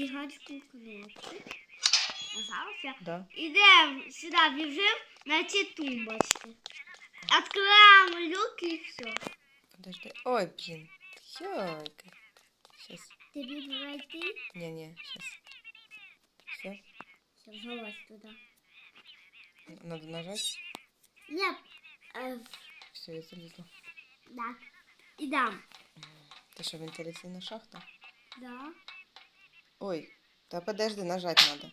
гігантську кнопку. Нажалася. Да. Ідемо сюди, біжимо на ці тумбочки. Откриваємо люк і все. Подожди. Ой, блин. Йойка. Сейчас. Тобі пройти, Не-не, сейчас. Все. все, залазь туди. Надо нажать. Ні, е, Все, я залезла. да. Ідемо. Это что, вентиляционная шахта? Да. Ой, да подожди, нажать надо.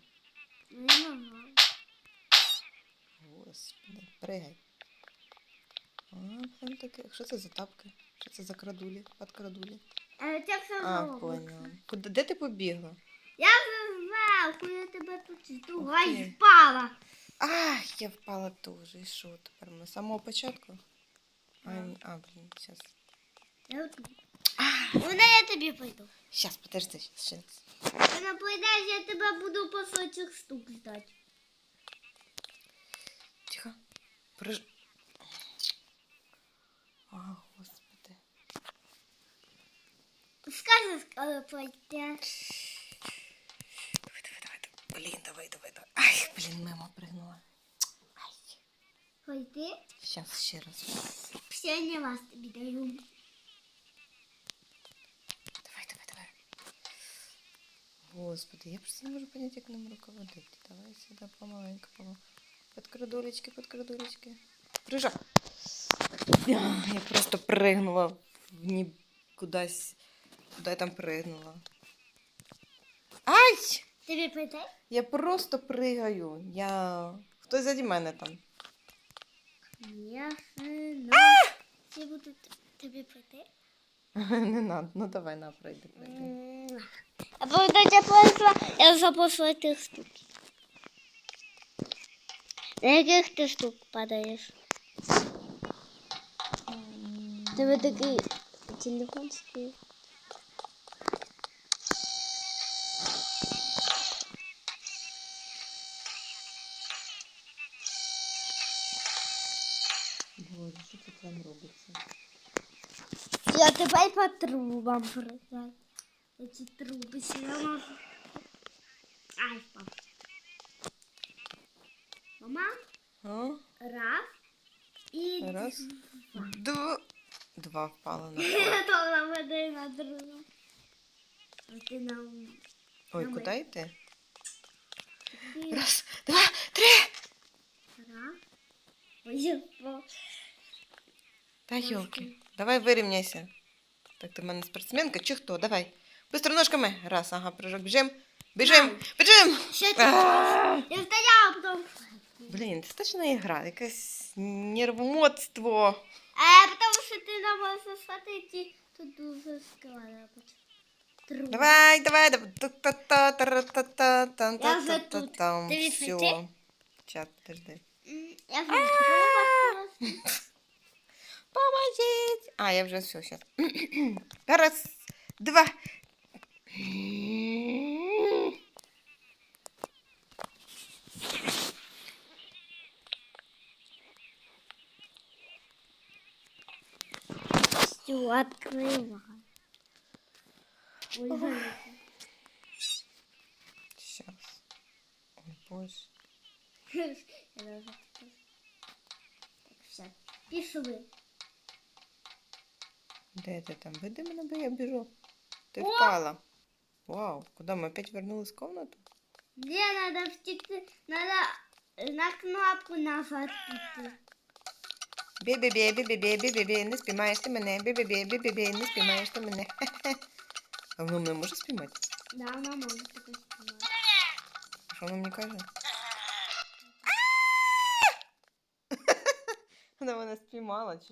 Ну, я. Господи, пригай. А, прям таке. Що це за тапки? Що це за крадулі? Подкрадулі? Е, Це все А, поняла. Куди, де ти побігла? Я вже знаю, куди тебе тут жду. Ух ти. впала. Ах, я впала теж. І що тепер? Ми з самого початку? А, ні, а блін, зараз. Я тут. Вона я тобі пойду. Зараз, подожди, зараз. Ти не пойдеш, я тебе буду по сотих штук ждать. Тихо. Приж... А, господи. Скажи, коли пойдеш. Давай, давай, давай. давай. Блін, давай, давай, давай. Ай, блін, мимо пригнула. Ай. Пойди. Зараз ще раз. Все не вас тобі даю. Господи, я просто не можу понять, як ним руководити. Давай сюди помаленьку, помаленьку. Подкрадулечки, подкрадулечки. Прижа. Я я просто пригнула в кудись. Куди я там пригнула. Ай! Тобі пойти? Я просто пригаю. Я. Хтось заді мене там. Я. Всі будуть тобі пойти? Не надо. Ну давай на, пройди, пройди. А я пошла, я вже пошла тих штук. На яких ти штук падаєш? Тебе такий телефон стоїть. Боже, що це там робиться? Я тепер по трубам прыгаю. Эти трубы. Ай, впав. Мама, А? раз і Раз. Два. Два впало на пол. Ой, йти? Ти Раз, два, три. раз. Та йолки. Давай вирівняйся. Так ти в мене спортсменка чи хто? Давай. Быстро ножками. Раз, ага, прыжок. Біжим. Біжим. Біжим. Що ти? А! Я стояла, потом... Блін, це точно ігра, якесь нервомотство. А, потому что ты на вас смотрите, тут дуже складно. Труб. Давай, давай, давай. Та-та-та, тара-та-та, там, Я вже та-та-та, тут. там. Ти відійти? Все. Чат, подожди. М, Я вже трубу Помогите! А, я вже все, сейчас. Раз, два. все. Ой, залезла. Сейчас. Даже так, все. Пішли. Де ти там? Веди мене, бо я біжу. Ти О! впала. Вау, куда мы опять вернулись в комнату? Где надо втекти? Надо на кнопку нажать. Бі-бі-бі, бі-бі-бі, бі-бі-бі, не спіймаєш ти мене, бі-бі-бі, бі-бі-бі, не спіймаєш ти мене. А воно мене може спіймати? Да, она может это снимать. Що воно мені каже? Вона мене спіймала. чи